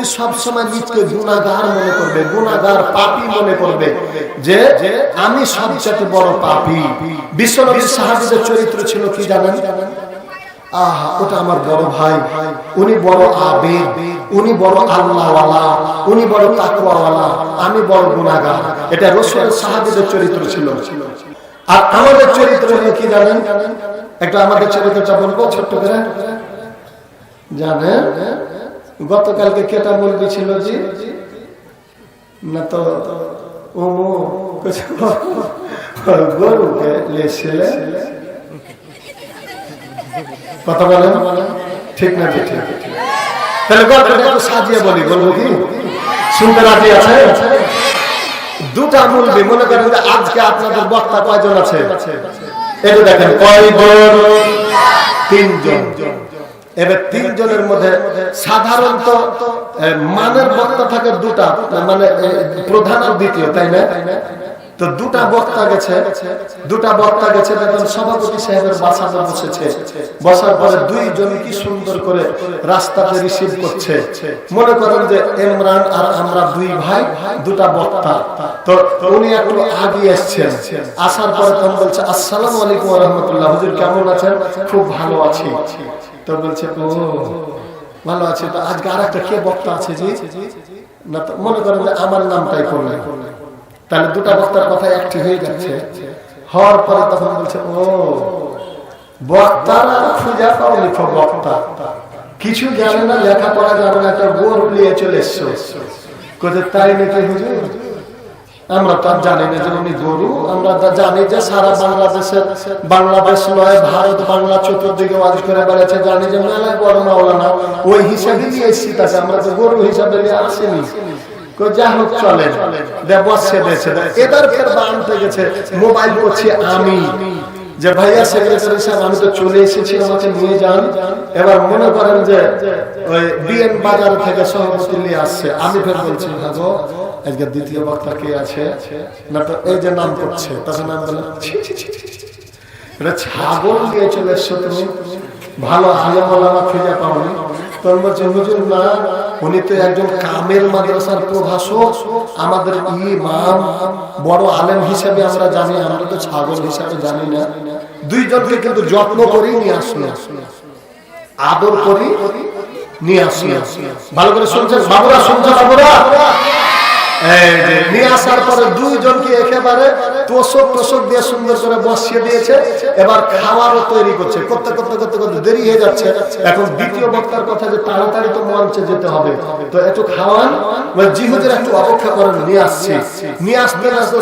উনি সবসময় নিজকে গুণাগার মনে করবে, গুণাগার পাপি মনে করবে যে আমি সবচেয়ে বড় পাপি। বিশ্বনবীর সাহাবিদের চরিত্র ছিল কি জানেন? আর চরিত্র কি জানেন? একটা জানেন? গতকালকে কেটা বলবি ছিল জি? না তো, ও গরুকে দুটা মুলবি মনে করেন আজকে আপনাদের বক্তা কয়জন আছে? এটা দেখেন, কয় জন? তিনজন। এবার তিনজনের মধ্যে সাধারণত মানের বক্তা থাকে দুটা মানে প্রধান দ্বিতীয়, তাই না? তো দুটা বক্তা গেছে, দুটা বক্তা গেছে, দেখেন সভাপতি সাহেবের বাসাতে বসেছে। বসার পরে দুইজন কি সুন্দর করে রাস্তাতে রিসিভ করছে। মনে করেন যে ইমরান আর আমরা দুই ভাই, দুটা বক্তা। তো উনি একটু আগে এসছেন। আসার পরে তখন বলছে, আসসালামু আলাইকুম রহমতুল্লাহ। হুজুর, কেমন আছেন? খুব ভালো আছি। তো বলছে, ও, ভালো আছে। তো আজকে আর একটা কে বক্তা আছে জি? না, তো মনে করেন যে আমার নামটাই করলেন। তাহলে দুটা বক্তার কথা একটি হয়ে যাচ্ছে। হওয়ার পরে তখন বলছে, ও, বক্তারা খুঁজে পাও লিখো বক্তা। কিছু জানে না, লেখাপড়া জানে না, একটা গরু নিয়ে চলে এসছো। কোথায় তাই নাকি হুজুর? আমরা তো জানি না যে উনি গরু, আমরা জানি যে সারা বাংলাদেশের বাংলাদেশ নয়, ভারত বাংলা চতুর্দিকে করে জানি যে মেলায় বড় মাওলানা। ওই হিসাবে নিয়ে এসছি তাকে, আমরা তো গরু হিসাবে নিয়ে আসিনি। মোবাইল করছি আমি। যে ভাইয়া সেক্রেটারি সাহেব, আমি তো চলে এসেছি, আমাকে নিয়ে যান। এবার মনে করেন যে ওই বিএন বাজার থেকে সভাপতি নিয়ে আসছে। আমি ফের বলছি আজকে দ্বিতীয় বক্তা কে আছে? এই যে নাম করছে ছি। এটা ছাগল নিয়ে চলে এসছো তুমি। ভালো আলেম ওলামা খুঁজে পাওনি। আমাদের বড় আলেম হিসেবে আমরা জানি, আমরা তো ছাগল হিসাবে জানি না। দুইজনকে কিন্তু যত্ন করেই নিয়ে আসলো। আদর করি নিয়ে আসলো। ভালো করে শুনছেন? বাবুরা শুনছেন বাবুরা?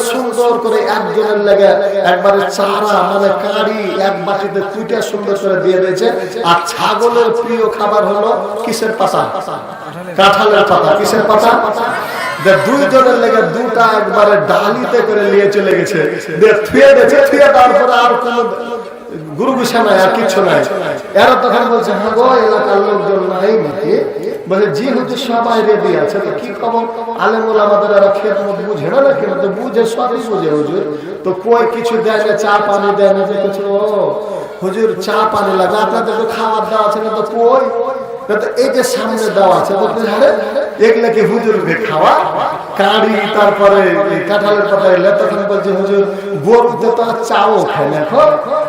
সুন্দর করে একজনের একবারে চারা মানে কারি এক বাটিতে কুইটা সুন্দর করে দিয়ে দিয়েছে। আর ছাগলের প্রিয় খাবার হলো কিসের পাতা? কাঁঠালের পাতা। কিসের পাতা? দুইজনের লেগে দুটা একবারে ডালিতে করে নিয়ে চলে গেছে। থুয়ে আর গুরু গুসা নাই, আর কিছু নাই। এরা তখন বলছে হ্যাঁ গো, এলাকার লোকজন নাই নাকি? বলে হচ্ছে সবাই রেডি আছে। কি খবর? বুঝে না তো বুঝে তো কিছু দেয় না, চা পানি দেয় না কিছু হুজুর, চা পানি লাগে, আপনাদের তো খাবার দেওয়া আছে না, তো কই? এই যে সামনে দেওয়া আছে আরে এগুলা খাওয়া? কাঁড়ি তারপরে কাঁঠালের পাতা এলে তখন বলছে, হুজুর চাও না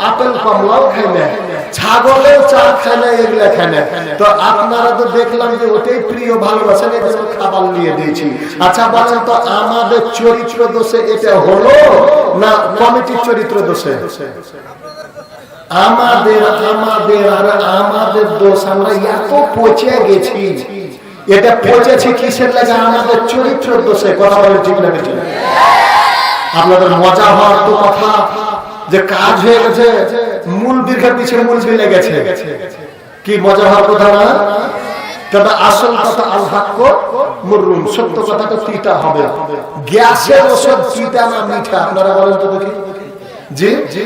আপেল, কমলাও না চা খায় তো আপনারা তো দেখলাম যে ওটাই প্রিয় ভালোবাসেন খাবার নিয়ে দিয়েছি। আচ্ছা বলেন তো, আমাদের চরিত্র দোষে এটা হলো না কমিটির চরিত্র দোষে? আমাদের আমাদের, আর আমাদের দোষ আমরা এত পচে গেছি। এটা পচেছি কিসের লাগে? আমাদের চরিত্র দোষে কথা বলে ঠিক না বেঠিক? আপনাদের মজা হওয়ার তো কথা, যে কাজ হয়ে গেছে, মূল দীর্ঘের পিছনে মূল ফেলে গেছে। কি মজা হওয়ার কথা না? তবে আসল কথা আল হাক্য মুররুম, সত্য কথাটা তিতা হবে। গ্যাসের ওষুধ তিতা না মিঠা, আপনারা বলেন তো দেখি। জি জি?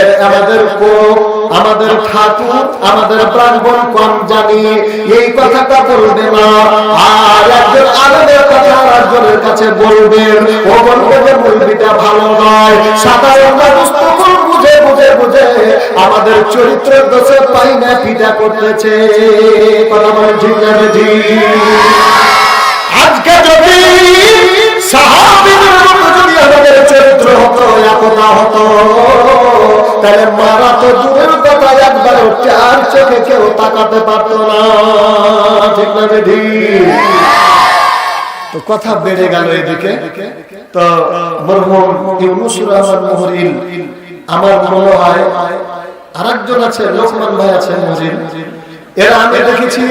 এর আমাদের কোক আমাদের ঠাকুর, আমাদের ব্রাহ্মণ কম জানি। এই কথাটা বলবে না আর একজন আলেমের কথা আর একজনের কাছে বলবেন। ও বলবে মুরগিটা ভালো নয়। সাধারণ মানুষ বুঝে বুঝে বুঝে আমাদের চরিত্রের দোষে পাই না পিঠা করতেছে। কথা বলে ঠিক আজকে যদি সাহাবীদের তাহলে মারা তো দূরের কথা একবার চার চোখে কেউ তাকাতে পারতো না। ঠিক না বেঠি? তো কথা বেড়ে গেল এদিকে। তো ইউনুসুর আমার মনে হয় আরেকজন আছে, লোকমান ভাই আছে মজিদ এরা আমি দেখেছি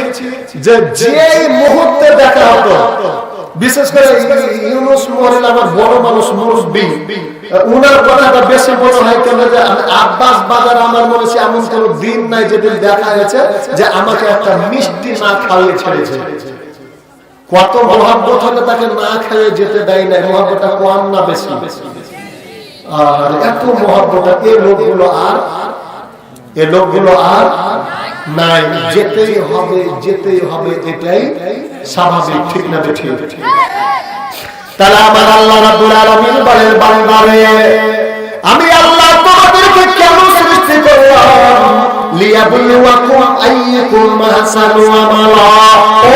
যে যে মুহূর্তে দেখা হতো, বিশেষ করে ইউনুস মোহরিন আমার বড় মানুষ মুরব্বী উনার কথাটা বেশি মনে হয় কেন যে আব্বাস বাজার আমার মনে হচ্ছে এমন কোনো দিন নাই যেদিন দেখা গেছে যে আমাকে একটা মিষ্টি না খাওয়িয়ে ছেড়েছে কত মহাব্বত হলে তাকে না খেয়ে যেতে দেয় না মহাব্বতটা কম না বেশি? আর এত মহাব্বত, এ লোকগুলো আর, এ লোকগুলো আর নাই। যেতেই হবে যেতেই হবে, এটাই স্বাভাবিক, ঠিক না ঠিক তাহলে আমার আল্লাহ রাব্বুল আলামিন বলেন বান্দারে আমি আল্লাহ তোমাদেরকে কেন সৃষ্টি করলাম? লিয়াবলুয়াকুম আইয়াকুম আহসানু আমালা। ও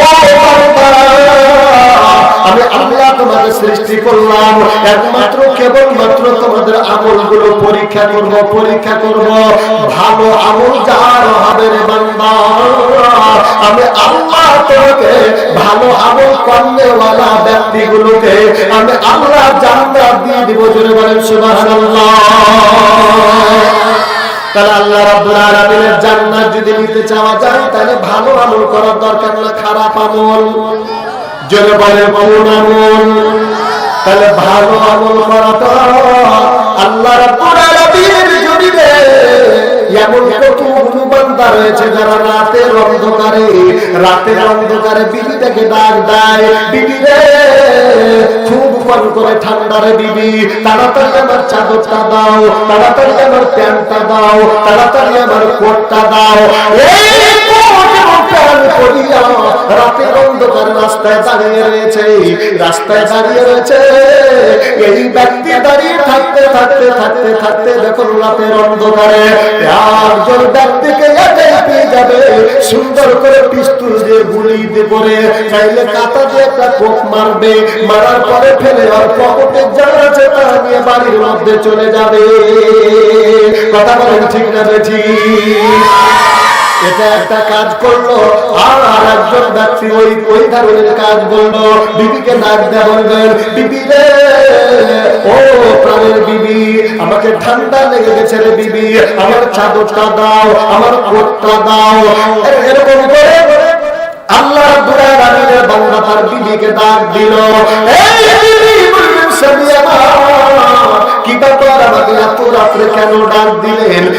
আমি আল্লাহ তোমাদের সৃষ্টি করলাম। একমাত্র কেবল মাত্র তোমাদের আমলগুলো পরীক্ষা করব পরীক্ষা করব। ভালো আমল যার হবে রে বান্দা, আমি আল্লাহ তোমাকে ভালো আমল করনেওয়ালা ব্যক্তিগুলোকে আমি আল্লাহ জান্নাত দিয়ে দিব, জোরে বলেন সুবহানাল্লাহ। তাহলে আল্লাহ রাব্বুল আলামিনের জান্নাত যদি নিতে চাওয়া যায়, তাহলে ভালো আমল করার দরকার না, খারাপ আমল। জোরে বলে কোন আমল। তাহলে ভালো আমল করাটা আল্লাহ রাব্বুল আলামিনের জমিনে এমন বান্দা রয়েছে যারা রাতের অন্ধকারে রাতের অন্ধকারে বিবিটাকে ডাক দেয়, বিবি রে, খুব কল করে ঠান্ডা রে বিবি, তাড়াতাড়ি আমার চাদরটা দাও, তাড়াতাড়ি আমার প্যান্টটা দাও, তাড়াতাড়ি আমার কোটটা দাও। রাতের অন্ধকার রাস্তায় দাঁড়িয়ে রয়েছে, রাস্তায় দাঁড়িয়ে রয়েছে, এই দাঁড়িয়ে থাকতে থাকতে থাকতে থাকতে রাতের অন্ধকারে একজন ব্যক্তিকে যাবে। সুন্দর করে পিস্তুল দিয়ে গুলি দিয়ে পরে চাইলে কাতা দিয়ে একটা কোপ মারবে। মারার পরে ফেলে আর পকেটে যা আছে তা নিয়ে বাড়ির মধ্যে চলে যাবে। কথা বলেন ঠিক না ঠিক এটা একটা কাজ করল, আর ব্যক্তি ওই ওই ধরনের কাজ বিবিকে ডাক দেয়া বলবেন, বিবি রে, ও প্রাণের বিবি, আমাকে ঠান্ডা লেগে গেছে রে বিবি, আমার চাদরটা দাও, আমার কোটটা দাও। এরকম করে আল্লাহ বান্দা তার বিবিকে ডাক দিল। এই বিবি আমাকে এত রাত্রে কেন ডাক দিলেন?